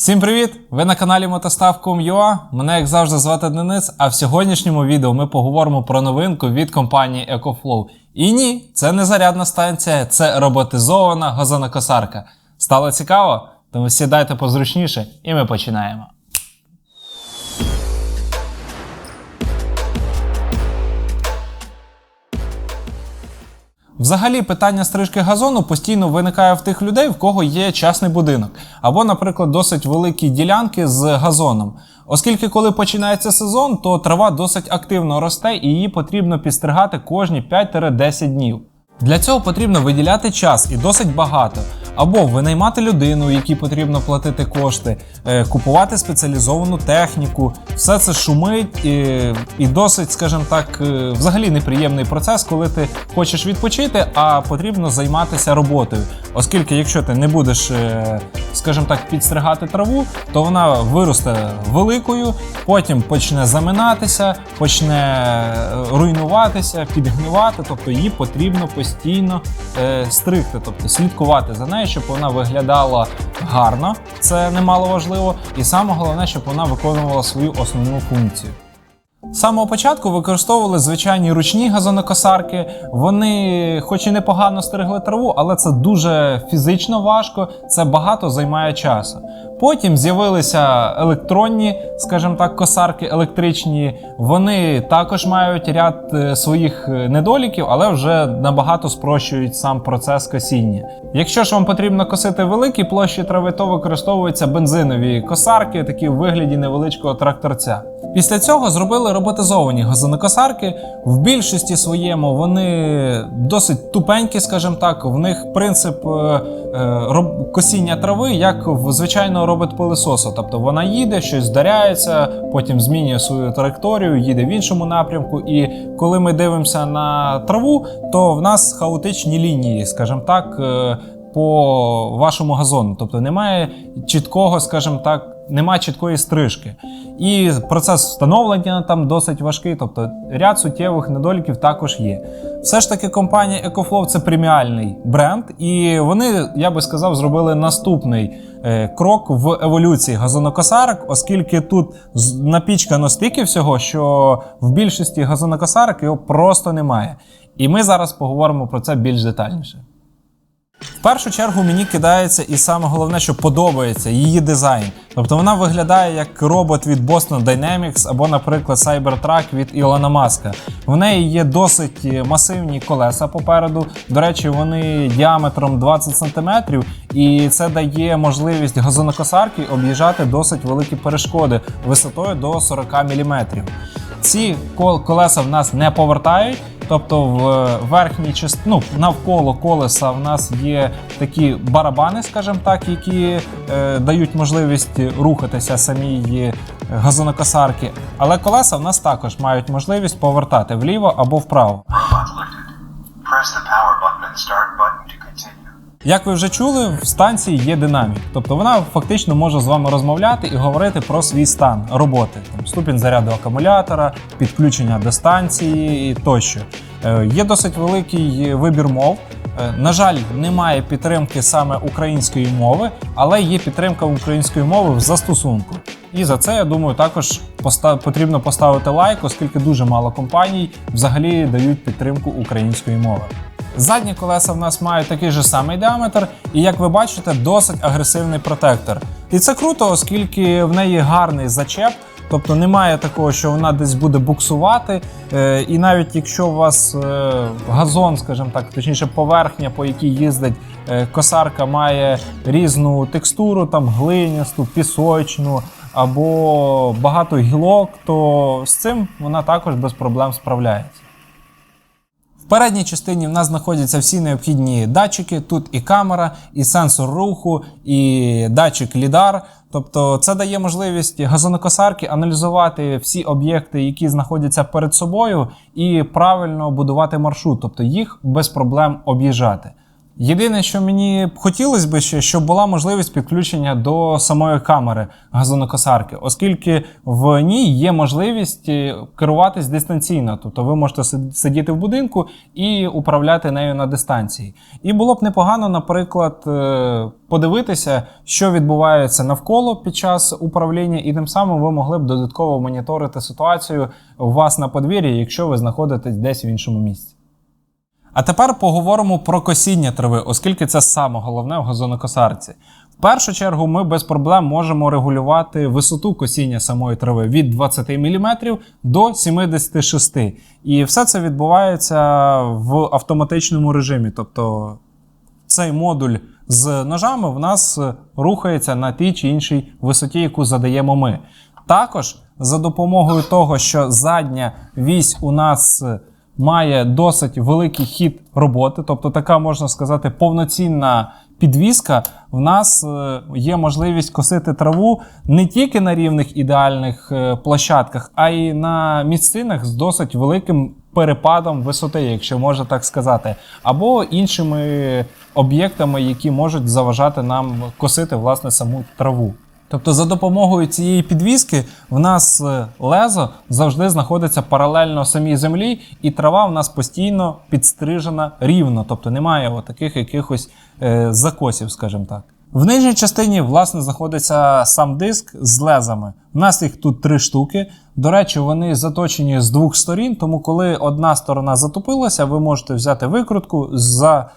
Всім привіт! Ви на каналі Мотостав.com.ua. Мене, як завжди, звати Денис. А в сьогоднішньому відео ми поговоримо про новинку від компанії EcoFlow. І ні, це не зарядна станція, це роботизована газонокосарка. Стало цікаво? Тому сідайте позручніше і ми починаємо. Взагалі, питання стрижки газону постійно виникає в тих людей, в кого є частний будинок, або, наприклад, досить великі ділянки з газоном. Оскільки, коли починається сезон, то трава досить активно росте і її потрібно підстригати кожні 5-10 днів. Для цього потрібно виділяти час і досить багато. Або винаймати людину, якій потрібно платити кошти, е, купувати спеціалізовану техніку. Все це шумить і, і досить, скажімо так, е, взагалі неприємний процес, коли ти хочеш відпочити, а потрібно займатися роботою. Оскільки, якщо ти не будеш, е, скажімо так, підстригати траву, то вона виросте великою, потім почне заминатися, почне руйнуватися, підгнивати. Тобто її потрібно постійно стригти, тобто слідкувати за нею, щоб вона виглядала гарно. Це немало важливо, і саме головне, щоб вона виконувала свою основну функцію. Самого початку використовували звичайні ручні газонокосарки. Вони, хоч і непогано стригли траву, але це дуже фізично важко, це багато займає часу. Потім з'явилися електронні, скажімо так, косарки електричні. Вони також мають ряд е, своїх е, недоліків, але вже набагато спрощують сам процес косіння. Якщо ж вам потрібно косити великі площі трави, то використовуються бензинові косарки, такі в вигляді невеличкого тракторця. Після цього зробили роботизовані газонокосарки. В більшості своєму вони досить тупенькі, скажімо так. В них принцип е, е, косіння трави, як в звичайного робот-пилисоса. Тобто вона їде, щось здаряється, потім змінює свою траєкторію, їде в іншому напрямку. І коли ми дивимося на траву, то в нас хаотичні лінії, скажімо так. е, По вашому газону, тобто немає чіткого, скажімо так, немає чіткої стрижки. І процес встановлення там досить важкий, тобто ряд суттєвих недоліків також є. Все ж таки, компанія EcoFlow це преміальний бренд, і вони, я би сказав, зробили наступний е, крок в еволюції газонокосарок, оскільки тут напічкано стільки всього, що в більшості газонокосарок його просто немає. І ми зараз поговоримо про це більш детальніше. В першу чергу мені кидається і саме головне, що подобається її дизайн. Тобто вона виглядає як робот від Boston Dynamics або, наприклад, Cybertruck від Ілона Маска. В неї є досить масивні колеса попереду. До речі, вони діаметром 20 см, і це дає можливість газонокосарки об'їжджати досить великі перешкоди висотою до 40 мм. Ці колеса в нас не повертають. Тобто в верхній частині, ну, навколо колеса в нас є такі барабани, скажімо так, які е, дають можливість рухатися самій газонокосарки. Але колеса в нас також мають можливість повертати вліво або вправо. Press the power button and start button. Як ви вже чули, в станції є динамік, тобто вона фактично може з вами розмовляти і говорити про свій стан роботи, там ступінь заряду акумулятора, підключення до станції тощо. Е, Є досить великий вибір мов. Е, На жаль, немає підтримки саме української мови, але є підтримка української мови в застосунку. І за це я думаю, також потрібно поставити лайк, оскільки дуже мало компаній взагалі дають підтримку української мови. Задні колеса в нас мають такий же самий діаметр, і як ви бачите, досить агресивний протектор. І це круто, оскільки в неї гарний зачеп. Тобто немає такого, що вона десь буде буксувати. Е, і навіть якщо у вас е, газон, скажімо так, точніше поверхня, по якій їздить е, косарка, має різну текстуру, там глинясту, пісочну або багато гілок, то з цим вона також без проблем справляється. Передній частині в нас знаходяться всі необхідні датчики. Тут і камера, і сенсор руху, і датчик лідар. Тобто це дає можливість газонокосарки аналізувати всі об'єкти, які знаходяться перед собою, і правильно будувати маршрут, тобто їх без проблем об'їжджати. Єдине, що мені б хотілося б ще, щоб була можливість підключення до самої камери газонокосарки, оскільки в ній є можливість е, керуватись дистанційно. Тобто ви можете сидіти в будинку і управляти нею на дистанції. І було б непогано, наприклад, е, подивитися, що відбувається навколо під час управління, і тим самим ви могли б додатково моніторити ситуацію у вас на подвір'ї, якщо ви знаходитесь десь в іншому місці. А тепер поговоримо про косіння трави, оскільки це саме головне в газонокосарці. В першу чергу ми без проблем можемо регулювати висоту косіння самої трави від 20 мм до 76 І все це відбувається в автоматичному режимі. Тобто цей модуль з ножами в нас рухається на тій чи іншій висоті, яку задаємо ми. Також за допомогою того, що задня вісь у нас має досить великий хід роботи, тобто така можна сказати повноцінна підвіска, в нас е, є можливість косити траву не тільки на рівних ідеальних е, площадках, а й на місцинах з досить великим перепадом висоти, якщо можна так сказати, або іншими об'єктами, які можуть заважати нам косити власне саму траву. Тобто, за допомогою цієї підвіски в нас е, лезо завжди знаходиться паралельно самій землі, і трава в нас постійно підстрижена рівно, тобто немає таких якихось е, закосів, скажімо так. В нижній частині, власне, знаходиться сам диск з лезами. У нас їх тут три штуки. До речі, вони заточені з двох сторін, тому коли одна сторона затопилася, ви можете взяти викрутку за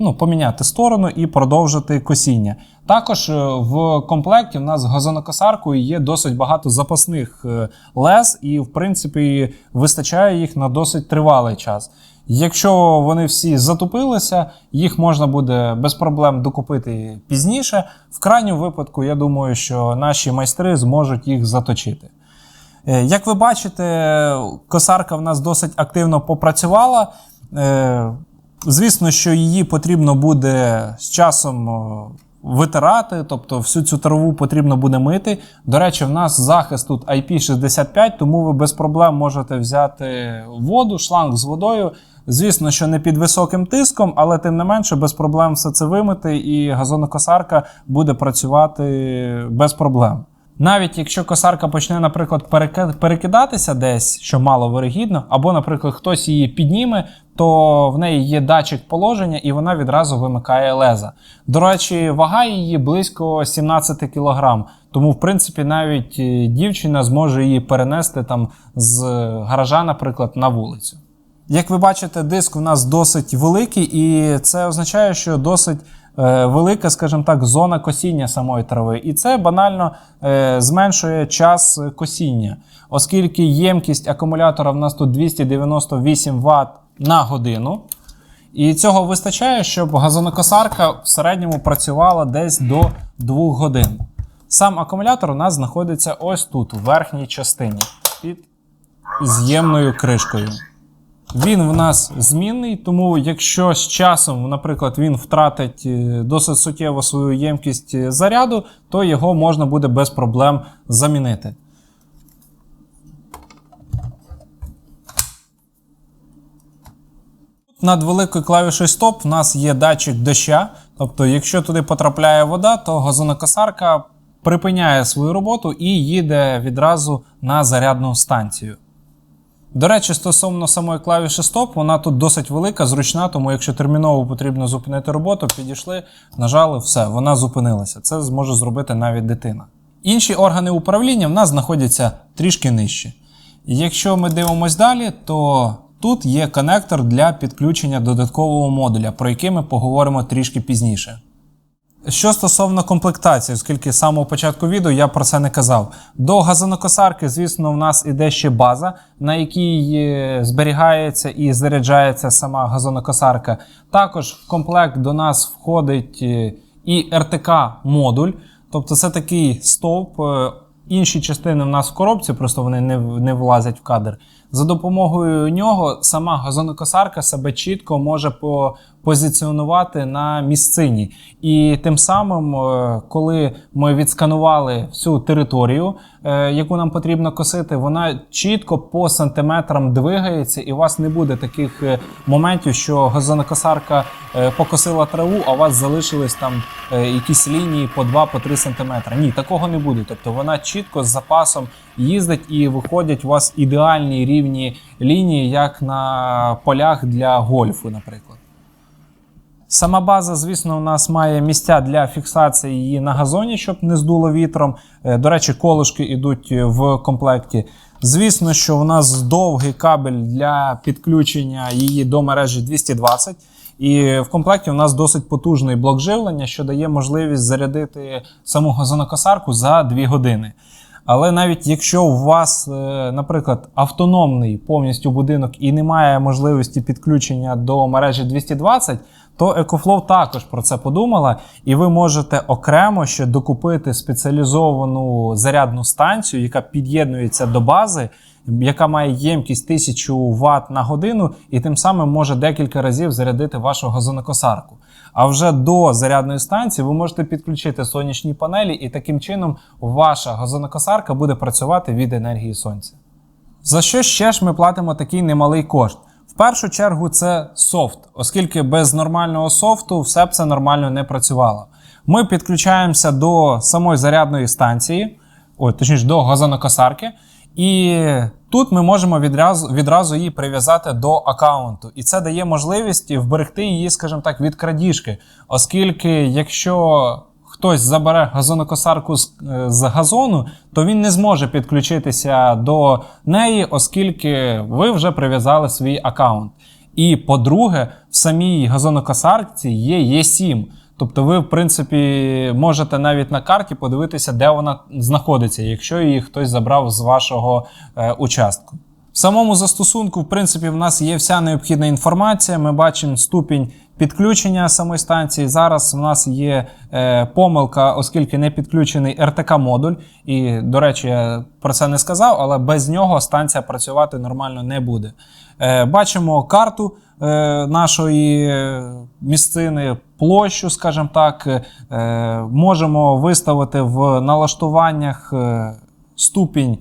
ну, поміняти сторону і продовжити косіння. Також е, в комплекті в нас з газонокосаркою є досить багато запасних е, лез, і, в принципі, вистачає їх на досить тривалий час. Якщо вони всі затопилися, їх можна буде без проблем докупити пізніше. В крайньому випадку, я думаю, що наші майстри зможуть їх заточити. Е, Як ви бачите, косарка в нас досить активно попрацювала. Звісно, що її потрібно буде з часом витирати, тобто всю цю траву потрібно буде мити. До речі, в нас захист тут IP65, тому ви без проблем можете взяти воду, шланг з водою. Звісно, що не під високим тиском, але тим не менше без проблем все це вимити, і газонокосарка буде працювати без проблем. Навіть якщо косарка почне, наприклад, переки- перекидатися десь, що мало вирогідно, або, наприклад, хтось її підніме, то в неї є датчик положення і вона відразу вимикає леза. До речі, вага її близько 17 кг. Тому, в принципі, навіть е, дівчина зможе її перенести там з гаража, наприклад, на вулицю. Як ви бачите, диск у нас досить великий, і це означає, що досить е, велика, скажімо так, зона косіння самої трави. І це банально е, зменшує час косіння, оскільки ємкість акумулятора в нас тут 298 Вт на годину. І цього вистачає, щоб газонокосарка в середньому працювала десь до 2 годин. Сам акумулятор у нас знаходиться ось тут, у верхній частині, під з'ємною кришкою. Він в нас змінний, тому якщо з часом, наприклад, він втратить е, досить суттєво свою ємкість е, заряду, то його можна буде без проблем замінити. Над великою клавішою стоп в нас є датчик доща. Тобто, якщо туди потрапляє вода, то газонокосарка припиняє свою роботу і їде відразу на зарядну станцію. До речі, стосовно самої клавіші стоп, вона тут досить велика, зручна, тому якщо терміново потрібно зупинити роботу, підійшли, нажали, все, вона зупинилася. Це зможе зробити навіть дитина. Інші органи управління в нас знаходяться трішки нижче. Якщо ми дивимось далі, то тут є конектор для підключення додаткового модуля, про який ми поговоримо трішки пізніше. Що стосовно комплектації, оскільки з самого початку відео я про це не казав. До газонокосарки, звісно, в нас іде ще база, на якій е, зберігається і заряджається сама газонокосарка. Також в комплект до нас входить е, і РТК-модуль, тобто це такий стовп. е, Інші частини в нас в коробці, просто вони не, не влазять в кадр. За допомогою нього сама газонокосарка себе чітко може позиціонувати на місцині. І тим самим, е, коли ми відсканували всю територію, е, яку нам потрібно косити, вона чітко по сантиметрам двигається, і у вас не буде таких е, моментів, що газонокосарка покосила траву, а у вас залишились там якісь лінії по 2-3 сантиметри. Ні, такого не буде. Тобто вона чітко з запасом їздить і виходять у вас ідеальні рівні лінії, як на полях для гольфу, наприклад. Сама база, звісно, у нас має місця для фіксації її на газоні, щоб не здуло вітром. Е, До речі, колишки йдуть в комплекті. Звісно, що у нас довгий кабель для підключення її до мережі 220. І в комплекті у нас досить потужний блок живлення, що дає можливість зарядити саму газонокосарку за 2 години. Але навіть якщо у вас, е, наприклад, автономний повністю будинок і немає можливості підключення до мережі 220, то EcoFlow також про це подумала, і ви можете окремо ще докупити спеціалізовану зарядну станцію, яка під'єднується до бази, яка має ємкість 1000 Вт на годину, і тим самим може декілька разів зарядити вашу газонокосарку. А вже до зарядної станції ви можете підключити сонячні панелі, і таким чином ваша газонокосарка буде працювати від енергії сонця. За що ще ж ми платимо такий немалий кошт? В першу чергу це софт, оскільки без нормального софту все б це нормально не працювало. Ми підключаємося до самої зарядної станції, ой, точніше до газонокосарки, і тут ми можемо відразу, відразу її прив'язати до аккаунту. І це дає можливість вберегти її, скажімо так, від крадіжки. Оскільки, якщо хтось забере газонокосарку з, е, з газону, то він не зможе підключитися до неї, оскільки ви вже прив'язали свій аккаунт. І по-друге, в самій газонокосарці є Е7. Тобто ви, в принципі, можете навіть на карті подивитися, де вона знаходиться, якщо її хтось забрав з вашого е, участку. Самому застосунку, в принципі, в нас є вся необхідна інформація. Ми бачимо ступінь підключення самої станції. Зараз в нас є е, помилка, оскільки не підключений РТК-модуль. І, до речі, я про це не сказав, але без нього станція працювати нормально не буде. Е, бачимо карту е, нашої е, місцини, площу, скажімо так. Е, можемо виставити в налаштуваннях ступінь.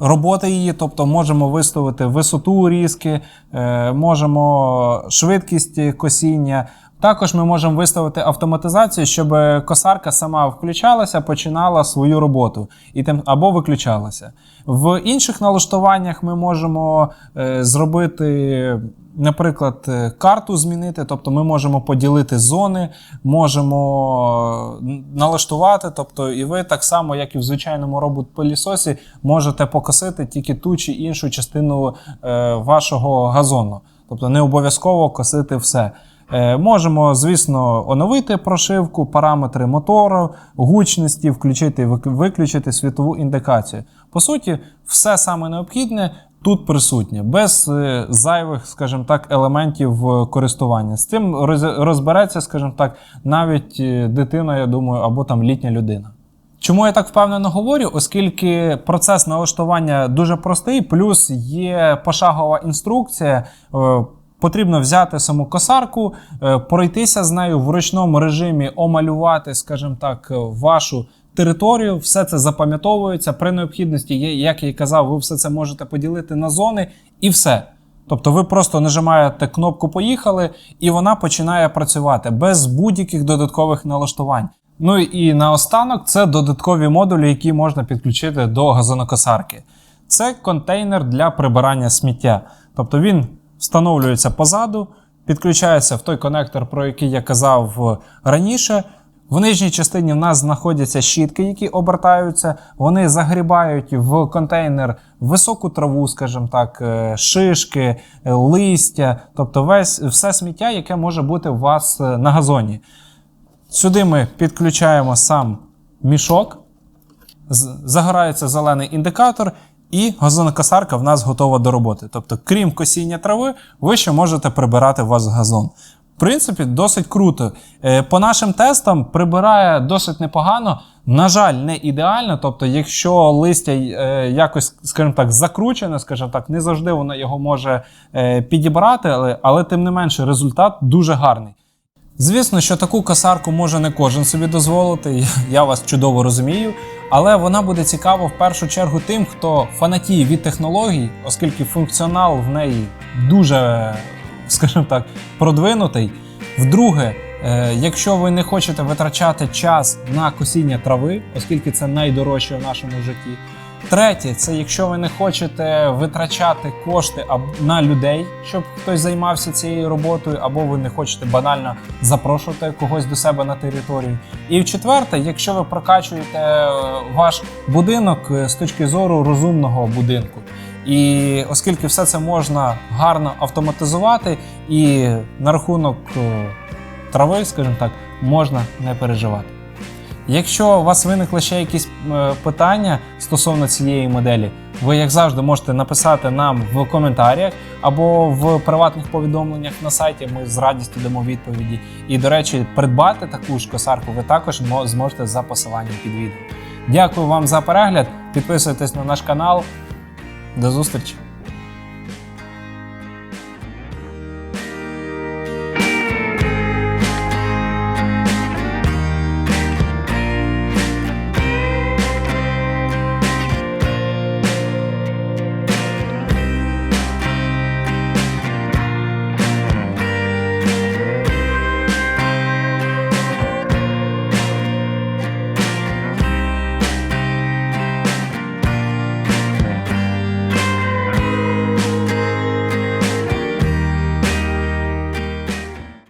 Роботи її, тобто можемо виставити висоту різки, е, можемо швидкість косіння. Також ми можемо виставити автоматизацію, щоб косарка сама включалася, починала свою роботу і тим або виключалася. В інших налаштуваннях ми можемо е, зробити, наприклад, е, карту змінити, тобто ми можемо поділити зони, можемо е, налаштувати. Тобто, і ви так само, як і в звичайному робот-пилісосі, можете покосити тільки ту чи іншу частину е, вашого газону. Тобто не обов'язково косити все. Е, Можемо, звісно, оновити прошивку, параметри мотору, гучності, включити виключити світову індикацію. По суті, все саме необхідне тут присутнє, без е, зайвих, скажімо так, елементів е, користування. З цим роз- розбереться, скажімо так, навіть дитина, я думаю, або там літня людина. Чому я так впевнено говорю? Оскільки процес налаштування дуже простий, плюс є пошагова інструкція. Потрібно взяти саму косарку, е, пройтися з нею в ручному режимі, омалювати, скажімо так, е, вашу територію. Все це запам'ятовується. При необхідності, як я і казав, ви все це можете поділити на зони і все. Тобто ви просто нажимаєте кнопку Поїхали, і вона починає працювати без будь-яких додаткових налаштувань. Ну і наостанок це додаткові модулі, які можна підключити до газонокосарки. Це контейнер для прибирання сміття. Тобто він встановлюється позаду, підключається в той конектор, про який я казав е, раніше. В нижній частині в нас знаходяться щітки, які обертаються. Вони загрібають в контейнер високу траву, скажімо так, е, шишки, е, листя, тобто весь все сміття, яке може бути у вас на газоні. Сюди ми підключаємо сам мішок, загорається зелений індикатор, і газонокосарка в нас готова до роботи. Тобто, крім косіння трави, ви ще можете прибирати у вас газон. В принципі, досить круто. Е, По нашим тестам прибирає досить непогано. На жаль, не ідеально. Тобто, якщо листя е, якось, скажімо так, закручене, скажімо так, не завжди воно його може е, підібрати, але, але тим не менше результат дуже гарний. Звісно, що таку косарку може не кожен собі дозволити, я вас чудово розумію. Але вона буде цікава в першу чергу тим, хто фанатіє від технологій, оскільки функціонал в неї дуже, скажімо так, продвинутий. Вдруге, е, якщо ви не хочете витрачати час на косіння трави, оскільки це найдорожче в нашому житті. Третє, це якщо ви не хочете витрачати кошти на людей, щоб хтось займався цією роботою, або ви не хочете банально запрошувати когось до себе на територію. І четверте, якщо ви прокачуєте е, ваш будинок е, з точки зору розумного будинку. І оскільки все це можна гарно автоматизувати, і на рахунок е, трави, скажімо так, можна не переживати. Якщо у вас виникли ще якісь е, питання стосовно цієї моделі, ви, як завжди, можете написати нам в коментарях або в приватних повідомленнях на сайті. Ми з радістю дамо відповіді. І, до речі, придбати таку ж косарку ви також зможете за посиланням під відео. Дякую вам за перегляд. Підписуйтесь на наш канал. До зустрічі!